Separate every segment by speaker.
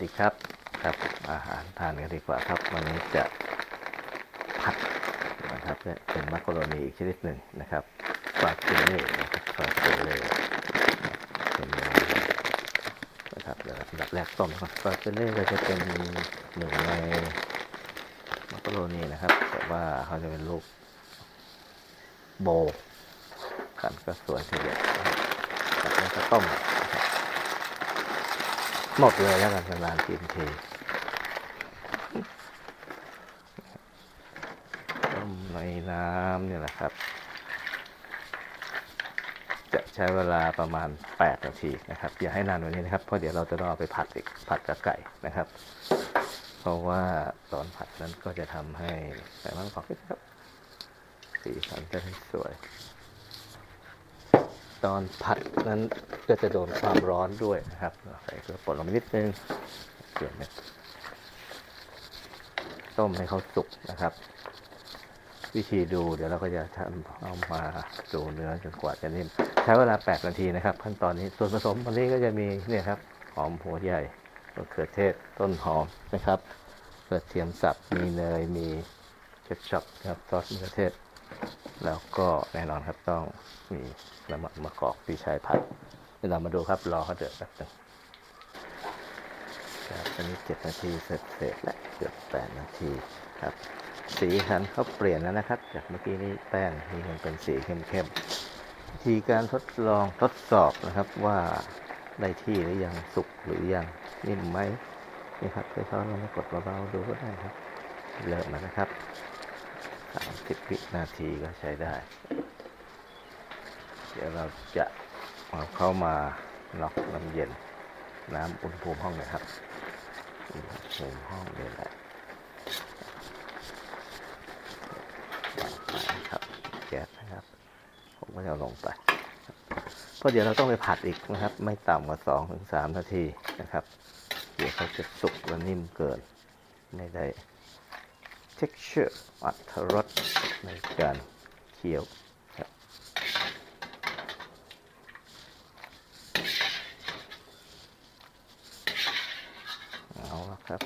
Speaker 1: ดีครับครับอาหารทานกันดีกว่าครับ วันนี้จะผัดนะครับเนี่ยเป็นมักกะโรนีอีกชนิดหนึ่งนะครับฟาเกเล่นะครับฟาเกเล่เป็นนื้นะครับเดี๋ยวอันดับแรกต้มก่อนฟาเกเล่ก็จะเป็นหนึ่งในมักกะโรนีนะครับ แต่ว่าเขาจะเป็นรูปโบกันก็สวยทีเดียวแล้วก็ต้ม หมดเลยแล้วกันนานๆกินทีต้มในน้ำเนี่ยแหละครับ จะใช้เวลาประมาณ 8 นาทีนะครับ อย่าให้นานกว่านี้นะครับ เพราะเดี๋ยวเราจะต้องเอาไปผัดอีกผัดกับไก่นะครับ เพราะว่าตอนผัดนั้นก็จะทำให้ใส่มันกอบขึ้นครับ สีสันจะได้สวย ตอนผัดนั้นก็จะโดนความร้อนด้วยนะครับ ใส่เกลือป่นลงไปนิดนึงเกลือเม็ดต้มให้เขาสุกนะครับ วิธีดูเดี๋ยวเราก็จะทำเอามาดูเนื้อจนกว่าจะนิ่มใช้เวลา 8 นาทีนะครับ ขั้นตอนนี้ส่วนผสมวันนี้ก็จะมีเนี่ยครับหอมหัวใหญ่มะเขือเทศต้นหอมนะครับกระเทียมสับมีเนยมีเคชัพครับซอสมะเขือเทศ แล้วก็แน่นอนครับต้องมีน้ำมันมะกอกที่ใช้ผัดเดี๋ยวเรามาดูครับรอเขาเดือดแป๊บนึงครับตอนนี้เจ็ดนาทีเสร็จเสร็จแล้วเกือบแปดนาทีครับ สีสันเขาเปลี่ยนแล้วนะครับ จากเมื่อกี้นี้แป้งนี่มันเป็นสีเข้มๆวิธีการทดลองทดสอบนะครับว่าได้ที่หรือยังสุกหรือยังนิ่มไหมนี่ครับค่อยๆลองมากดเบาๆดูก็ได้ครับ เริ่มแล้วนะครับ สามสิบวินาทีก็ใช้ได้ เดี๋ยวเราจะเอาเข้ามาล็อกน้ำเย็น น้ำอุณหภูมิห้องนะครับ อุณหภูมิห้องนี่แหละวางไปครับแก๊สนะครับ ผมก็จะลงไป เพราะเดี๋ยวเราต้องไปผัดอีกนะครับ ไม่ต่ำกว่าสองถึงสามนาทีนะครับ เดี๋ยวเขาจะสุกและนิ่มเกิน ไม่ได้ texture อัตรสในการเคี้ยวครับเอาละครับ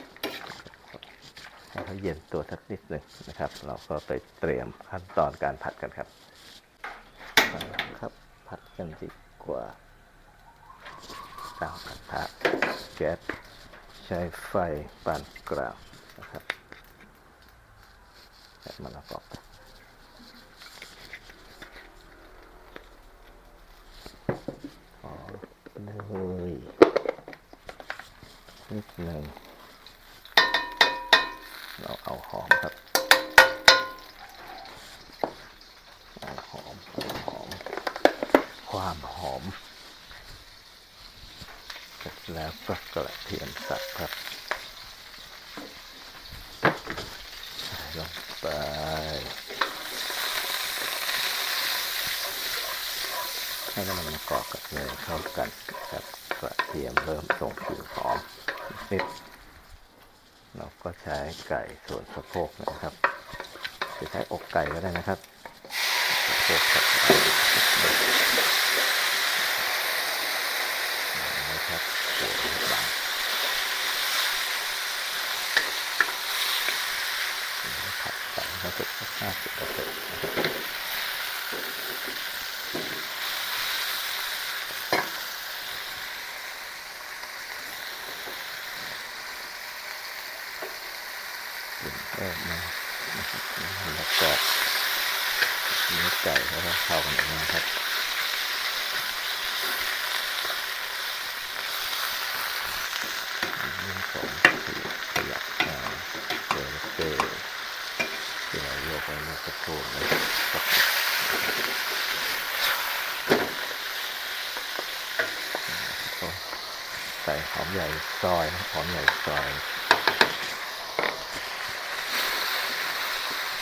Speaker 1: ให้เขาเย็นตัวสักนิดหนึ่งนะครับ เราก็ไปเตรียมขั้นตอนการผัดกันครับครับ ผัดกันดีกว่าตั้งกระทะแก๊สใช้ไฟปานกลางนะครับ มะละกอไปหอมเนยนิดหนึ่งเราเอาหอมครับเอาหอมหอม ความหอม เสร็จแล้วก็กระเทียมสับครับ ใส่ลงไปให้ น้ำมันเกาะกับเนยเข้ากันครับกระเทียมเริ่มส่งกลิ่นหอมนิดเราก็ใช้ไก่ส่วนสะโพกนะครับจะใช้อกไก่ก็ได้นะครับสะโพกกับนะครับเกี่ยบางผัดใส่ให้สุกห้าสิบเริ่มมานะครับแล้วก็เนื้อ ไก่แล้วก็เข้ากันอย่าครับของขยับมาเจอเจอเราโยกไปเมื่อสักครู่นะครับใส่หอมใหญ่ซอยหอมใหญ่ซอย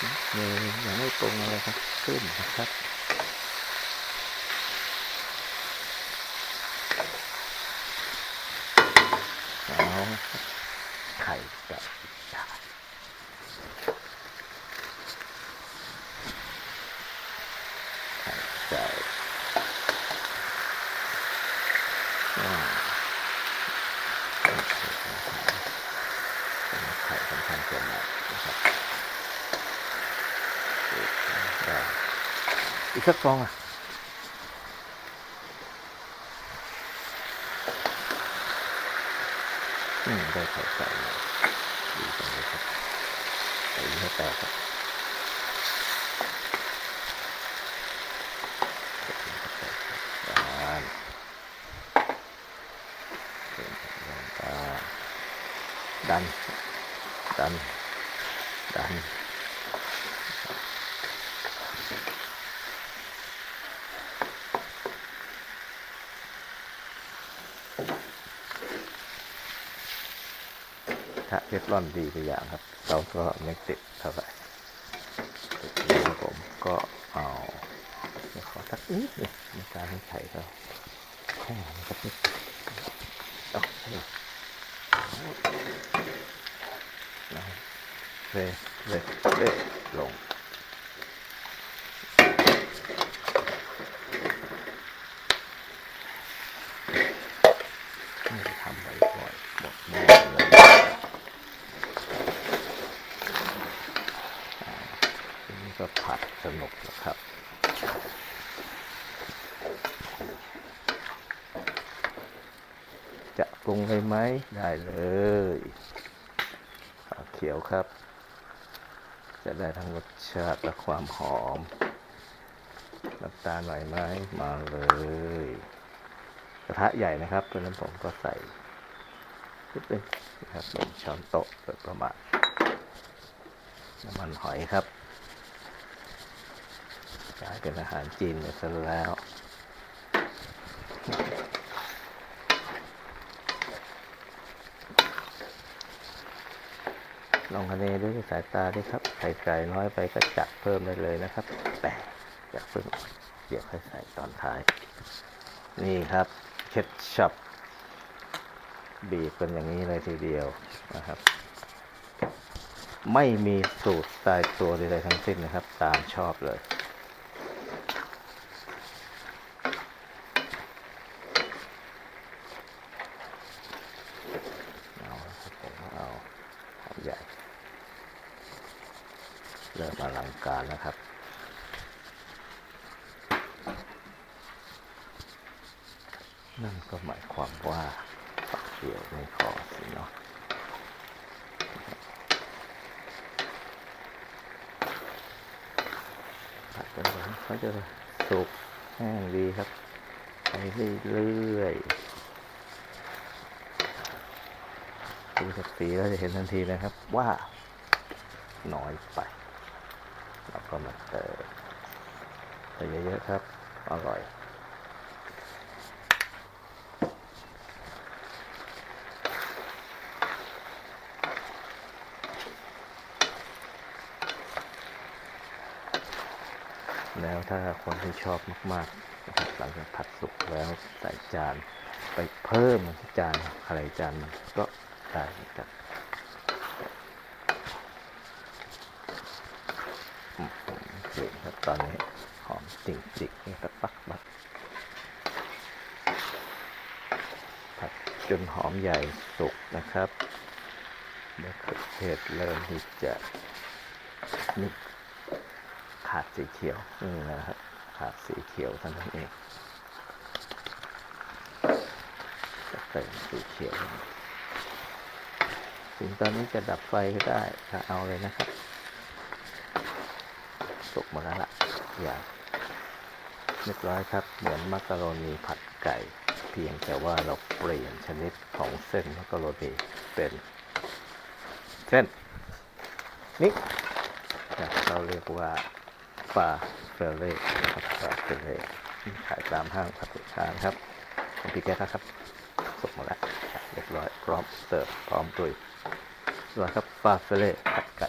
Speaker 1: นี่ยังไม่ตรงอะไรครับ ขึ้นนะครับ เอาไข่ไก่จานไข่ไก่ว้าว ตัวใหม่นะครับได้ อีกสักฟองอะอืมได้ไข่ไก่ดีจังเลยครับใส่ให้แตกครับอ่านเป็นลงตาดัน ดัน ดัน ถ้าเทฟลอนดีไปอย่างครับเราก็ไม่ติดเท่าไหร่ผมก็เอาขอสักนิดหนึงในการให้ไข่เราแห้งสักนิดเอาเลยนะเลยเลยเลยลง ไม่ได้ทำบ่อยๆหมดแน่เลยอ่าทีนี้ ก็ผัดสนุกแล้วครับ จะปรุงเลยไหมได้เลยขาเขียวครับ จะได้ทั้งรสชาติและความหอมน้ำตาลหน่อยไหมมาเลย กระทะใหญ่นะครับเพราะฉะนั้นผมก็ใส่นิดนึงนะครับหนึ่งช้อนโต๊ะโดยประมาณน้ำมันหอยครับ กลายเป็นอาหารจีนไปซะแล้วลองคะเนด้วยสายตาด้วยครับไข่ไก่น้อยไปก็จัดเพิ่มได้เลยนะครับ แต่อย่าเพิ่งเดี๋ยวค่อยใส่ตอนท้าย นี่ครับเคทชัพบีบกันอย่างนี้เลยทีเดียวนะครับ ไม่มีสูตรตายตัวใดๆทั้งสิ้นนะครับ ตามชอบเลย เอาละครับผมเอาหอมใหญ่ ริมอลังการนะครับนั่นก็หมายความว่าฝักเขียวไม่พอสิเนาะผัดกันไปเขาจะสุกแห้งดีครับ ไปเรื่อยๆดูจากสีแล้วจะเห็นทันทีนะครับว่า น้อยไป ก็มาเติมใส่เยอะๆครับ อร่อยแล้วถ้าคนที่ชอบมากๆนะครับหลังจากผัดสุกแล้วใส่จานไปเพิ่มที่จานอะไรจานก็ได้เหมือนกันอืมกลิ่น ครับตอนนี้หอมจริงๆนี่ก็ปักบักผัดจนหอมใหญ่สุกนะครับมะเขือเทศเริ่มที่จะนี่ขาดสีเขียวนี่นะครับขาดสีเขียวเท่านั้นเองจะเติมสีเขียวถึงตอนนี้จะดับไฟก็ได้ถ้าเอาเลยนะครับ สุกหมดแล้วล่ะอย่างเรียบร้อยครับ เหมือนมักกะโรนีผัดไก่ เพียงแต่ว่าเราเปลี่ยนชนิดของเส้นมักกะโรนีเป็นเส้นนี้นะเราเรียกว่าปลาเฟรเล่ครับปลาเฟรเล่ขายตามห้างสรรพสินค้านครับของพี่แก๊ครับสุกหมดแล้วเรียบร้อยพร้อมเสิร์ฟพร้อมตุยสวัสดีครับปลาเฟรเล่ผัดไก่